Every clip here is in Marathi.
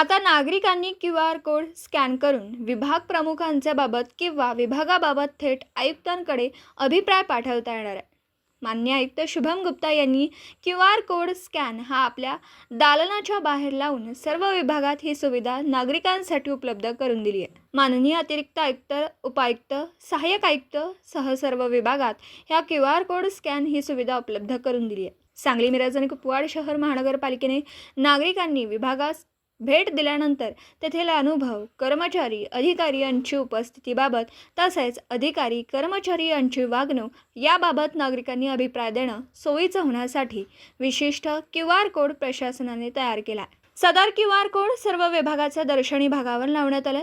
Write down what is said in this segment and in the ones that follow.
आता नागरिकांनी क्यू आर कोड स्कॅन करून विभाग प्रमुखांच्या बाबत किंवा विभागाबाबत थेट आयुक्तांकडे अभिप्राय पाठवता येणार आहे. मान्य आयुक्त शुभम गुप्ता यांनी क्यू आर कोड स्कॅन हा आपल्या दालनाच्या बाहेर लावून सर्व विभागात ही सुविधा नागरिकांसाठी उपलब्ध करून दिली आहे. माननीय अतिरिक्त आयुक्त उपायुक्त सहाय्यक आयुक्त सह सर्व विभागात ह्या क्यू आर कोड स्कॅन ही सुविधा उपलब्ध करून दिली आहे. सांगली मिरज आणि कुपवाड शहर महानगरपालिकेने नागरिकांनी विभागास भेट दिल्यानंतर तेथील अनुभव कर्मचारी अधिकारी यांची उपस्थितीबाबत तसेच अधिकारी कर्मचारी यांची वागणूक याबाबत नागरिकांनी अभिप्राय देणं सोयीचं होण्यासाठी विशिष्ट क्यू आर कोड प्रशासनाने तयार केला. आहे सदर क्यू आर कोड सर्व विभागाच्या दर्शनी भागावर लावण्यात आले.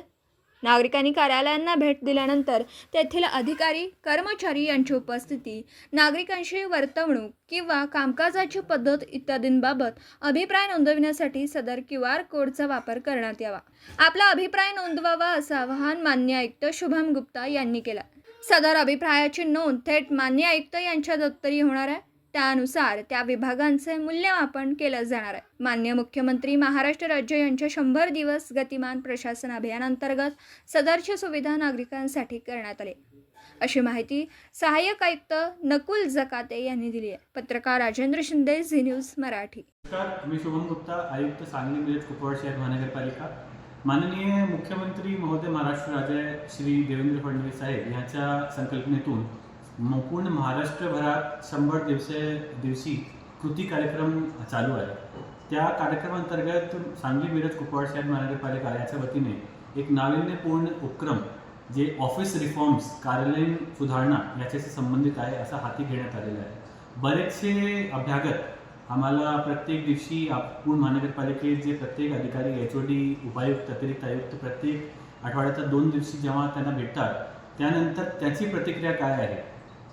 नागरिकांनी कार्यालयांना भेट दिल्यानंतर तेथील अधिकारी कर्मचारी यांची उपस्थिती नागरिकांशी वर्तवणूक किंवा कामकाजाची पद्धत इत्यादींबाबत अभिप्राय नोंदविण्यासाठी सदर क्यू आर कोडचा वापर करण्यात यावा. आपला अभिप्राय नोंदवावा असं आवाहन मान्य आयुक्त शुभम गुप्ता यांनी केला. सदर अभिप्रायाची नोंद थेट मान्य आयुक्त यांच्या दप्तरी होणार आहे. त्यानुसार त्या विभागांचे मूल्यमापन केलं जाणार आहे. मान्य मुख्यमंत्री महाराष्ट्र राज्य यांच्या शंभर दिवस गतिमान प्रशासन अभियानांतर्गत सदरच्या सुविधा नागरिकांसाठी करण्यात आले. अशी माहिती सहाय्यक आयुक्त नकुल जकाते यांनी दिली आहे. पत्रकार राजेंद्र शिंदे झी न्यूज मराठी. नमस्कार मी शुभम गुप्ता आयुक्त सांगली मिरज कुपवाड शहर महानगरपालिका. माननीय मुख्यमंत्री महोदय महाराष्ट्र राजे श्री देवेंद्र फडणवीस साहेब यांच्या संकल्पनेतून पूर्ण महाराष्ट्रभरात शंभर दिवसे दिवशी कृती कार्यक्रम चालू आहे. त्या कार्यक्रमांतर्गत सांगली मिरज कुपवाड शहर महानगरपालिका याच्या वतीने एक नाविन्यपूर्ण उपक्रम जे ऑफिस रिफॉर्म्स कार्यालयीन सुधारणा याच्याशी संबंधित आहे असा हाती घेण्यात आलेला आहे. बरेचसे अभ्यागत आम्हाला प्रत्येक दिवशी पूर्ण महानगरपालिकेत जे प्रत्येक अधिकारी एच ओ डी उपायुक्त अतिरिक्त आयुक्त प्रत्येक आठवड्याच्या दोन दिवशी जेव्हा त्यांना भेटतात त्यानंतर त्याची प्रतिक्रिया काय आहे?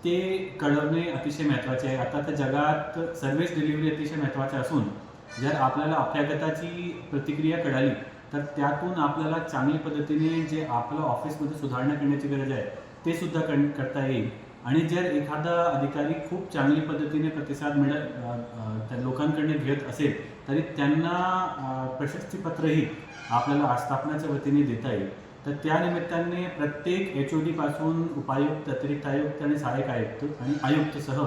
ते कळवणे अतिशय महत्त्वाचे आहे. आता तर जगात सर्व्हिस डिलिव्हरी अतिशय महत्त्वाचे असून जर आपल्याला अभ्यागताची प्रतिक्रिया कळाली तर त्यातून आपल्याला चांगल्या पद्धतीने जे आपलं ऑफिसमध्ये सुधारणा करण्याची गरज आहे ते सुद्धा कण करता येईल. आणि जर एखादा अधिकारी खूप चांगली पद्धतीने प्रतिसाद मिळत त्या लोकांकडे घेत असेल तरी त्यांना प्रशस्तीपत्रही आपल्याला आस्थापनाच्या वतीने देता येईल. तर त्या निमित्ताने प्रत्येक एच ओ डीपासून उपायुक्त अतिरिक्त आयुक्त आणि सहाय्यक आयुक्त आणि आयुक्तसह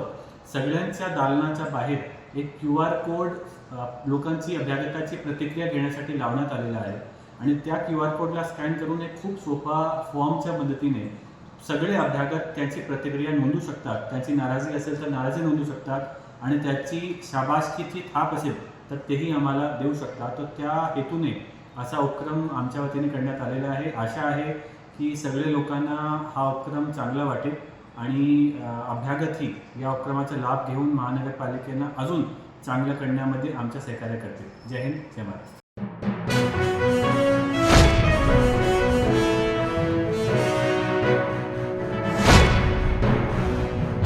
सगळ्यांच्या दालनाच्या बाहेर एक क्यू आर कोड लोकांची अभ्यागताची प्रतिक्रिया घेण्यासाठी लावण्यात आलेला आहे. आणि त्या क्यू आर कोडला स्कॅन करून एक खूप सोपा फॉर्मच्या मदतीने सगळे अभ्यागत त्यांची प्रतिक्रिया नोंदू शकतात. त्यांची नाराजी असेल तर नाराजी नोंदू शकतात आणि त्याची शाबासकीची थाप असेल तर तेही आम्हाला देऊ शकतात तर त्या हेतूने असा उपक्रम आमच्या वतीने करण्यात आलेला आहे. आशा आहे की सगळे लोकांना हा उपक्रम चांगला वाटेल आणि अभ्यागतही या उपक्रमाचा लाभ घेऊन महानगरपालिकेनं अजून चांगलं करण्यामध्ये आमच्या सहकार्य करतील. जय हिंद जय महाराष्ट्र.